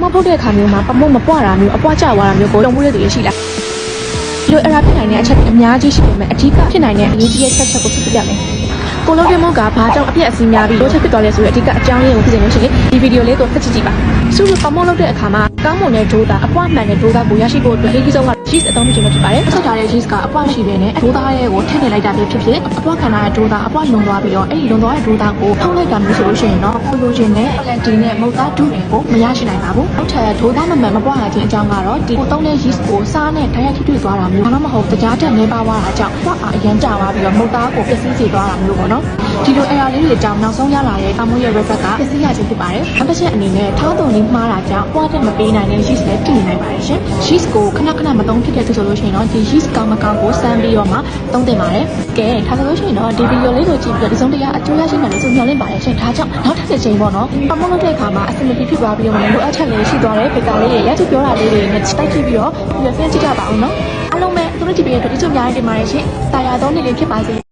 မောက်ဖုတ်တဲ့အခါမျိုးမှာပမုတ်မပွားတာမျိုးအပွားကျသွားတာမျိုးကိုတုံ့ပြန်ရည်ရှိလားဒီလိုအရာဖြစ်နိုင်တဲ့အချက်တွေအများကြီးရှိပေမဲ့အဓိကဖြစ်နိုင်တဲ့အရေးကြီးတဲ့ချက်ချက်ကိုပြပြမယ်ကိုလုံးတဲ့မုတ်ကဘာကြောင့်အပြည့်အစင်းများပြီးလိုချက်ဖြစ်သွားလဲဆိုတဲ့အဓိကအကြောင်းရင်းကိုသိချင်လို့ရှိရင်ဒီဗီဒီယိုလေးကိုဖတ်ကြည့်ကြည့်ပါစုစုပမုတ်လုပ်တဲ့အခါမှာ ကောင်းမွန်တဲ့ဒိုးတာအပွားမှန်တဲ့ဒိုးတာကိုရရှိဖို့အတွက်အရေးကြီးဆုံးက cheese အသုံးပြုခြင်းပဲဖြစ်ပါတယ်ဆက်ထားတဲ့ cheese ကအပွားရှိပေနဲ့ဒိုးသားရဲ့ကိုထည့်နေလိုက်တာပဲဖြစ်ဖြစ်အပွားခံရတဲ့ဒိုးသားအပွားလွန်သွားပြီးတော့အဲ့ဒီလွန်သွားတဲ့ဒိုးသားကိုဖောက်လိုက်တာမျိုးဆိုလို့ရှိရင်တော့ပိုလိုချင်တဲ့ plenty နဲ့မုတ်သားဒုတွေကိုမရရှိနိုင်ပါဘူး။နောက်ထပ်ဒိုးသားမမှန်မပွားရခြင်းအကြောင်းကတော့ဒီကိုသုံးတဲ့ yeast ကိုစားနဲ့တိုက်ရိုက်ထိတွေ့သွားတာမျိုးဒါမှမဟုတ်တရားတက်နေပါသွားတာကြောင့်ပွားအားအရန်ကျသွားပြီးတော့မုတ်သားကိုပျက်စီးစေသွားတာမျိုးပေါ့နော်။ဒီလို error လေးတွေကြောင့်နောက်ဆုံးရလာတဲ့အမိုးရဲ့ result ကပျက်စီးရခြင်းဖြစ်ပါတယ်။နောက်တစ်ချက်အနေနဲ့ထားသွန်လေးမှားတာကြောင့်ပွားတက်မပေးနိုင်တဲ့ yeast လည်းဖြစ်နေနိုင်ပါတယ်ရှင်။ yeast ကိုခဏခဏမသုံးဖြစ်တဲ့သူဆိုလို့ရှိရင်တော့ဒီ yeast ကောင်းမကောင်းကိုစမ်းပြီးတော့မှသုံးသင့်ပါတယ်။ကဲဒါဆိုလို့ရှိရင်တော့ဒီဗီဒီယိုလေးကိုကြည့်ပြီးတော့ဒီဆုံးတရားအကျိုးရရှိနိုင်လို့ဆိုမျှော်လင့်ပါတယ်ရှင်။ဒါကြောင့်နောက်ထပ်တစ်ချိန်ပေါ့နော်။ပမုတ်လုပ်တဲ့အခါမှာအဆင်မပြေဖြစ်သွားပြီးတော့မလိုအပ်ချက်လေးရှိသွားတဲ့ပေကာလေးတွေလက်ချပြောတာလေးတွေနဲ့တိုက်ကြည့်ပြီးတော့ပြီးတော့ဆင်းကြည့်ကြပါအောင်နော်။အားလုံးပဲသူတို့ကြည့်ပြီးတော့ဒီစုံများနေတင်ပါတယ်ရှင်။တာယာသောနေ့လေးဖြစ်ပါစေ။